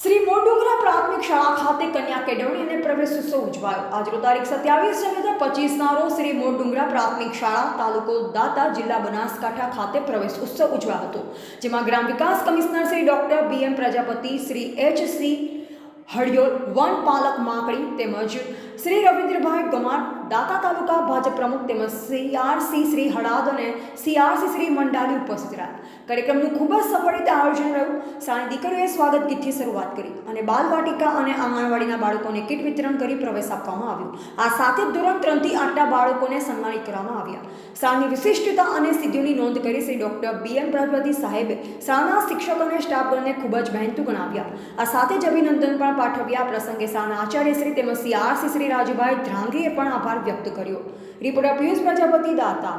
શ્રી મોડુંગરા પ્રાથમિક શાળા ખાતે કન્યા કેળવણી અને પ્રવેશ ઉત્સવ ઉજવાયો. આજનો તારીખ સત્યાવીસ બે હજાર પચીસના રોજ શ્રી મોડુંગરા પ્રાથમિક શાળા તાલુકો દાતા જિલ્લા બનાસકાંઠા ખાતે પ્રવેશ ઉત્સવ ઉજવાયો હતો, જેમાં ગ્રામ વિકાસ commissioner Shri doctor B M Prajapati, Shri H C Haliyol one પાલક માકડી તેમજ શ્રી રવિન્દ્રભાઈ ગમાર, દાતા તાલુકા ભાજપ પ્રમુખ તેમજ સીઆરસી શ્રી હળાદ અને સીઆરસી શ્રી મંડાલી ઉપસ્થિત રહ્યા. કાર્યક્રમનું ખૂબ જ સફળ રીતે આયોજન રહ્યું. સાની દીકરીઓએ સ્વાગત ગીતથી શરૂઆત કરી અને બાલવાટિકા અને આંગણવાડીના બાળકોને કીટ વિતરણ કરી પ્રવેશ આપવામાં આવ્યો. આ સાથે ધોરણ ત્રણથી આઠના બાળકોને સન્માનિત કરવામાં આવ્યા. શાળાની વિશિષ્ટતા અને સિદ્ધિઓની નોંધ કરી Shri doctor B M Prajapati સાહેબે શાળાના શિક્ષકો અને સ્ટાફગણને ખૂબ જ મહેનતુ ગણાવ્યા. આ સાથે જ અભિનંદન પણ પાઠવ્યા. પ્રસંગે શાળાના આચાર્યશ્રી તેમજ સીઆરસી શ્રી રાજુભાઈ ધ્રાંગીએ પણ આભાર વ્યક્ત કર્યો. રિપોર્ટર પિયુષ પ્રજાપતિ દાતા